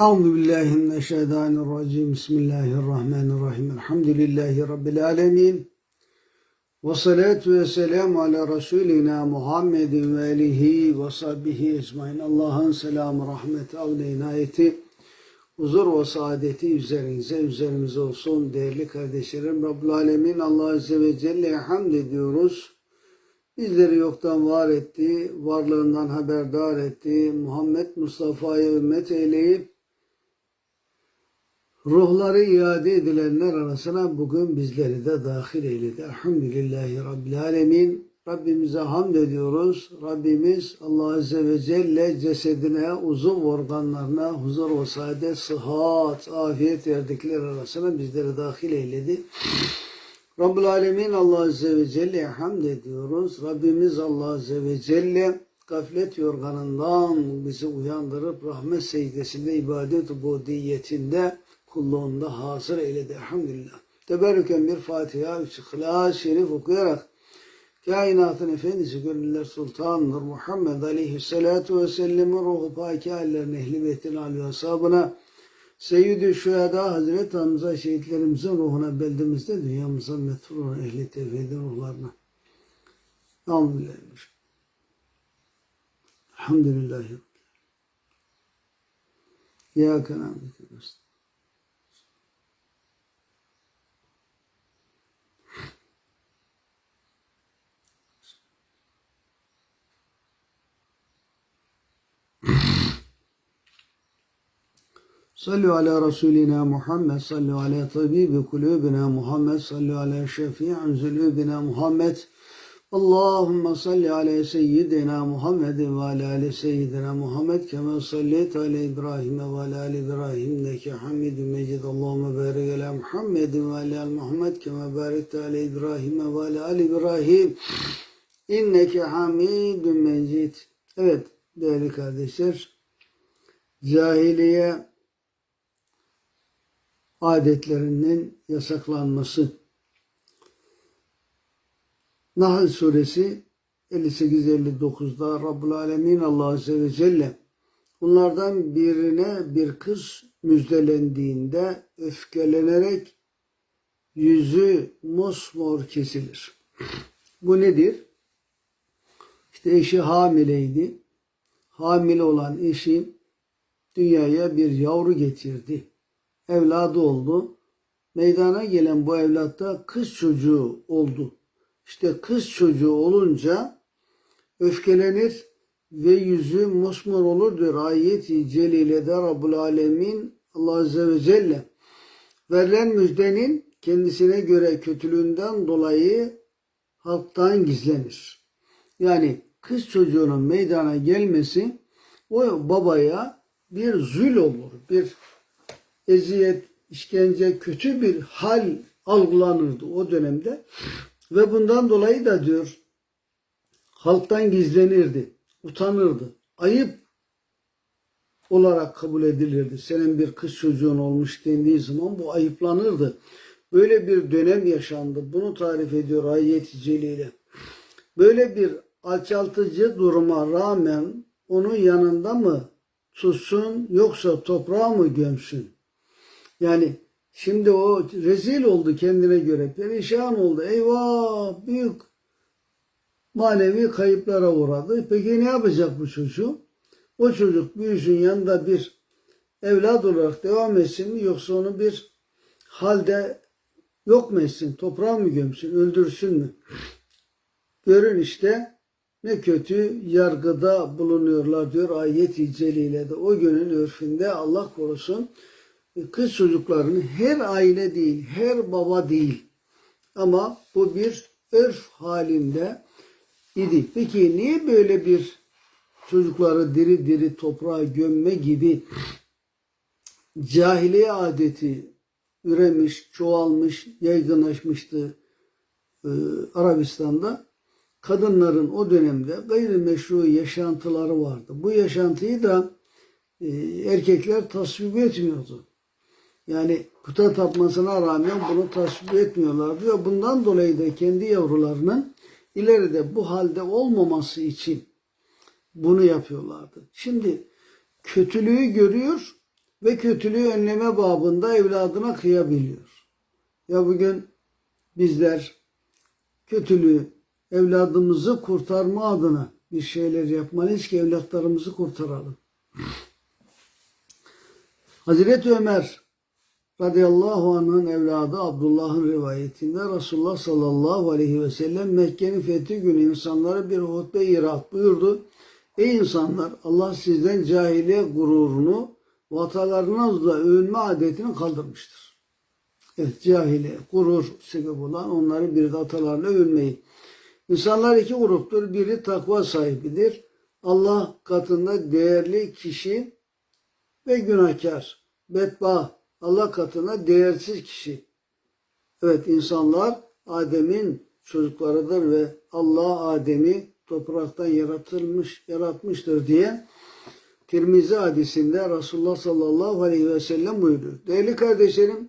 Euzu billahi mineşşeytanirracim. Bismillahirrahmanirrahim. Elhamdülillahi rabbil alamin. Ve salatu ve selamu ala Resulina Muhammedin ve alihi ve sahbihi ecmain. Allah'ın selamı, rahmeti, inayeti, huzur ve saadeti üzerinize, üzerimize olsun. Değerli kardeşlerim, Rabbul Alemin Allah Azze ve Celle'ye hamd ediyoruz. Bizleri yoktan var etti, varlığından haberdar etti. Muhammed Mustafa'ya ümmet eyleyip ruhları iade edilenler arasına bugün bizleri de dahil eyledi. Elhamdülillahi Rabbil Alemin. Rabbimize hamd ediyoruz. Rabbimiz Allah Azze ve Celle cesedine, uzuv organlarına huzur ve saadet, sıhhat, afiyet verdikleri arasına bizleri dahil eyledi. Rabbul Alemin Allah Azze ve Celle'ye hamd ediyoruz. Rabbimiz Allah Azze ve Celle gaflet yorganından bizi uyandırıp rahmet secdesinde, ibadet ubudiyetinde kulluğunda hazır eyledi. Elhamdülillah. Teberrüken bir Fatiha, üç İhlas Şerif okuyarak kainatın efendisi gönüller sultandır Muhammed Aleyhisselatu Vesselam'ın ruhu paki hallerine, ehli beytin âli ve ashabına, Seyyid-i Şühedâ Hazreti Hamza şehitlerimizin ruhuna beldemizde dünyamıza metfurun ehli tevhidin ruhlarına. Elhamdülillah. Elhamdülillahi. Ya kanâmdeki صلوا على رسولنا محمد صلوا على طبيب قلوبنا محمد صلوا على شفيع ذنوبنا محمد اللهم صل على سيدنا محمد وعلى ال سيدنا محمد كما صليت على ابراهيم وعلى ال ابراهيم انك حميد مجيد اللهم بارك على محمد وعلى ال محمد كما باركت على ابراهيم وعلى ال ابراهيم انك حميد مجيد Evet değerli kardeşler cahiliye adetlerinin yasaklanması. Nahl suresi 58-59'da Rabbul Alemin Allah Azze ve Celle bunlardan birine bir kız müjdelendiğinde öfkelenerek yüzü mosmor kesilir. Bu nedir? İşte eşi hamileydi. Hamile olan eşi dünyaya bir yavru getirdi evladı oldu. Meydana gelen bu evlatta kız çocuğu oldu. İşte kız çocuğu olunca öfkelenir ve yüzü mosmor olur diyor ayet-i celilede Rabbul Alemin Allah Azze ve Celle. Verilen müjdenin kendisine göre kötülüğünden dolayı halktan gizlenir. Yani kız çocuğunun meydana gelmesi o babaya bir zül olur, bir eziyet, işkence, kötü bir hal algılanırdı o dönemde. Ve bundan dolayı da diyor halktan gizlenirdi, utanırdı. Ayıp olarak kabul edilirdi. Senin bir kız çocuğun olmuş dendiği zaman bu ayıplanırdı. Böyle bir dönem yaşandı. Bunu tarif ediyor ayet-i celile. Böyle bir alçaltıcı duruma rağmen onun yanında mı tutsun yoksa toprağa mı gömsün? Yani şimdi o rezil oldu kendine göre. Perişan oldu. Eyvah büyük manevi kayıplara uğradı. Peki ne yapacak bu çocuk? O çocuk büyüsün yanında bir evlat olarak devam etsin mi yoksa onu bir halde yok mu etsin, toprağa mı gömsün, öldürsün mü? Görün işte ne kötü yargıda bulunuyorlar diyor ayet-i celilede. O günün örfünde Allah korusun kız çocuklarını her aile değil, her baba değil. Ama bu bir örf halinde idi. Peki niye böyle bir çocukları diri diri toprağa gömme gibi cahiliye adeti üremiş, çoğalmış, yaygınlaşmıştı e, Arabistan'da. Kadınların o dönemde gayrimeşru yaşantıları vardı. Bu yaşantıyı da e, erkekler tasvip etmiyordu. Yani puta tapmasına rağmen bunu tasvip etmiyorlar diyor. Bundan dolayı da kendi yavrularının ileride bu halde olmaması için bunu yapıyorlardı. Şimdi kötülüğü görüyor ve kötülüğü önleme babında evladına kıyabiliyor. Ya bugün bizler kötülüğü evladımızı kurtarma adına bir şeyler yapmalıyız ki evlatlarımızı kurtaralım. Hazreti Ömer radıyallahu anh'ın evladı Abdullah'ın rivayetinde Resulullah sallallahu aleyhi ve sellem Mekke'nin fethi günü insanlara bir hutbe irat buyurdu. Ey insanlar Allah sizden cahiliye gururunu ve hatalarınızla övünme adetini kaldırmıştır. Evet cahiliye, gurur sebep olan onları bir de atalarla övünmeyin. İnsanlar iki gruptur. Biri takva sahibidir. Allah katında değerli kişi ve günahkar. Bedbah Allah katına değersiz kişi. Evet insanlar Adem'in çocuklarıdır ve Allah Adem'i topraktan yaratılmış, yaratmıştır diye Tirmizi hadisinde Resulullah sallallahu aleyhi ve sellem buyuruyor. Değerli kardeşlerim,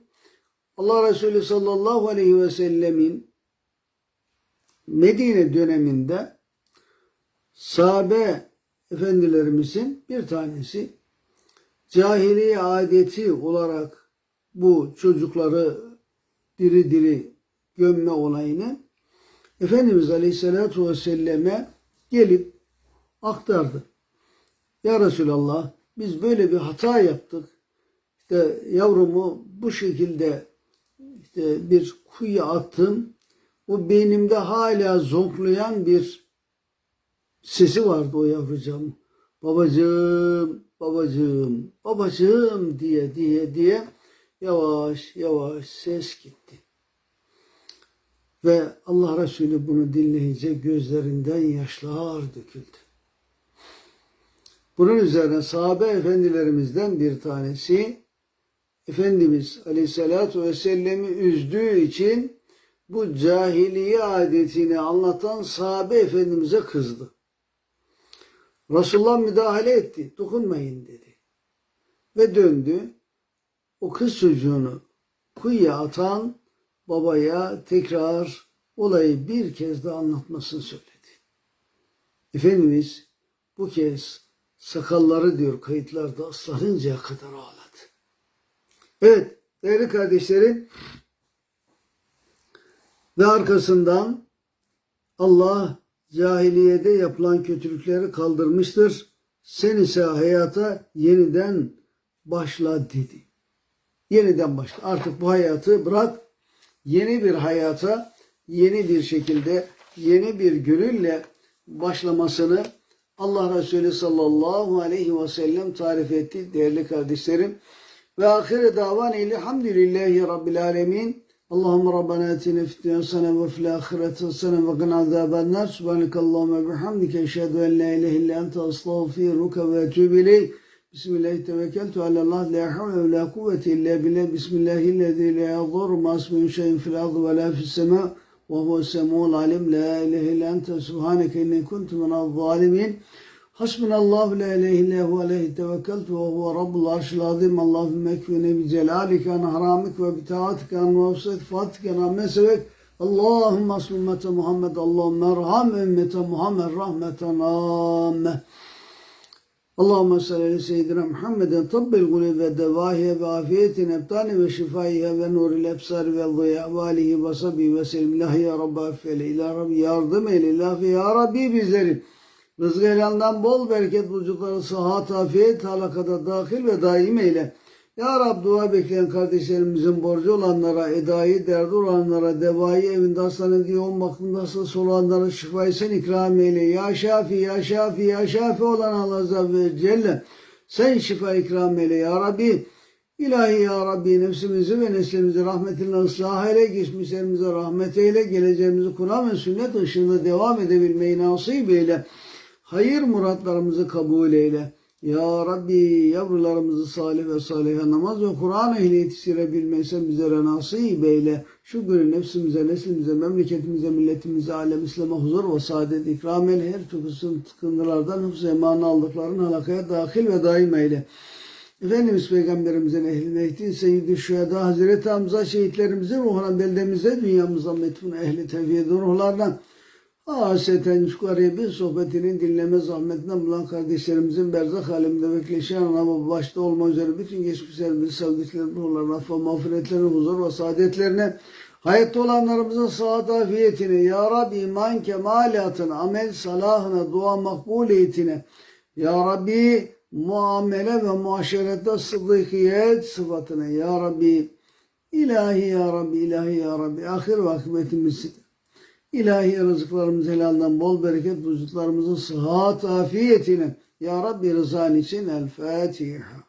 Allah Resulü sallallahu aleyhi ve sellemin Medine döneminde sahabe efendilerimizin bir tanesi cahiliye adeti olarak bu çocukları diri diri gömme olayını Efendimiz Aleyhisselatü Vesselam'e gelip aktardı. Ya Resulallah biz böyle bir hata yaptık. İşte yavrumu bu şekilde işte bir kuyuya attım. O beynimde hala zonklayan bir sesi vardı o yavrucağım. Babacığım, babacığım, babacığım diye diye diye yavaş yavaş ses gitti. Ve Allah Resulü bunu dinleyince gözlerinden yaşlar döküldü. Bunun üzerine sahabe efendilerimizden bir tanesi Efendimiz Aleyhisselatü Vesselam'ı üzdüğü için bu cahiliye adetini anlatan sahabe efendimize kızdı. Resulullah müdahale etti. Dokunmayın dedi. Ve döndü. O kız çocuğunu kuyuya atan babaya tekrar olayı bir kez daha anlatmasını söyledi. Efendimiz bu kez sakalları diyor kayıtlarda ıslanıncaya kadar ağladı. Evet değerli kardeşlerim ve arkasından Allah cahiliyede yapılan kötülükleri kaldırmıştır. Sen ise hayata yeniden başla dedi. Yeniden başla. Artık bu hayatı bırak. Yeni bir hayata, yeni bir şekilde, yeni bir gönülle başlamasını Allah Resulü sallallahu aleyhi ve sellem tarif etti değerli kardeşlerim. Ve ahire davan elhamdülillahi rabbil alemin. اللهم ربنا آتنا في الدنيا حسنة وفي الآخرة حسنة وقنا عذاب النار. سبحانك اللهم وبحمدك أشهد أن لا إله إلا أنت أستغفرك وأتوب إليك. بسم الله توكلت على الله لا حول ولا قوة إلا بالله. بسم الله الذي لا يضر ما اسمه شيء في الأرض ولا في السماء وهو السميع العليم. لا إله إلا أنت سبحانك إني كنت من الظالمين. Hasbunallahu la ilahe illa hu aleyhi tevekkeltu ve huve rabbul arşil azim. Allahümme ekfini bi celalike an haramik ve bi taatike an mevset fatike an mesevek. Allahümme asl Muhammed. Allahümme erham ümmete Muhammed rahmeten amme. Allahümme salli ala seyyidina Muhammeden tabbil gulü ve devahiye ve afiyetin ebtani ve şifaiye ve nuril ebsar ve zıya ve alihi ve sabi ve selim. İlahi ya Rabbi affeyle. İlahi yardım eyle. İlahi ya Rabbi bizleri rızkı helaldan bol bereket vücutları sıhhat, afiyet, halakada dahil ve daim eyle. Ya Rab dua bekleyen kardeşlerimizin borcu olanlara, edayı, derdi olanlara, devayı evinde hastanede yoğun bakımda hastası olanlara şifayı sen ikram eyle. Ya Şafi, Ya Şafi, Ya Şafi olan Allah Azze ve Celle sen şifa ikram eyle. Ya Rabbi, İlahi Ya Rabbi nefsimizi ve neslimizi rahmetinle ıslah eyle, geçmişlerimize rahmet eyle, geleceğimizi Kur'an ve sünnet ışığında devam edebilmeyi nasip eyle. Hayır muratlarımızı kabul eyle. Ya Rabbi yavrularımızı salih ve salih namaz ve Kur'an ehli yetiştirebilmeyi sen bizlere nasip eyle. Şu günü nefsimize, neslimize, memleketimize, milletimize, alem İslam'a huzur ve saadet ikram eyle. Her türlü sıkıntılardan hıfz emanı aldıkların halakaya dahil ve daim eyle. Efendimiz Peygamberimizin ehli mehdi, seyyid-i şüheda, Hazreti Hamza şehitlerimizin ruhuna beldemize, dünyamıza metfun ehli tevhid ruhlardan Haseten bir sohbetinin dinleme zahmetinden bulan kardeşlerimizin berzak aleminde bekleşen ana baba başta olmak üzere bütün geçmişlerimizi sevdiklerimiz onların affa mağfiretlerine, huzur ve saadetlerine, hayatta olanlarımızın sıhhat afiyetine, Ya Rabbi iman kemalatına, amel salahına, dua makbuliyetine, Ya Rabbi muamele ve muaşerette sıddıkiyet sıfatına, Ya Rabbi ilahi Ya Rabbi, ilahi Ya Rabbi, ahir ve akıbetimizi İlahi rızıklarımız helalden bol bereket, vücutlarımızın sıhhat, afiyetine. Ya Rabbi rızan için El Fatiha.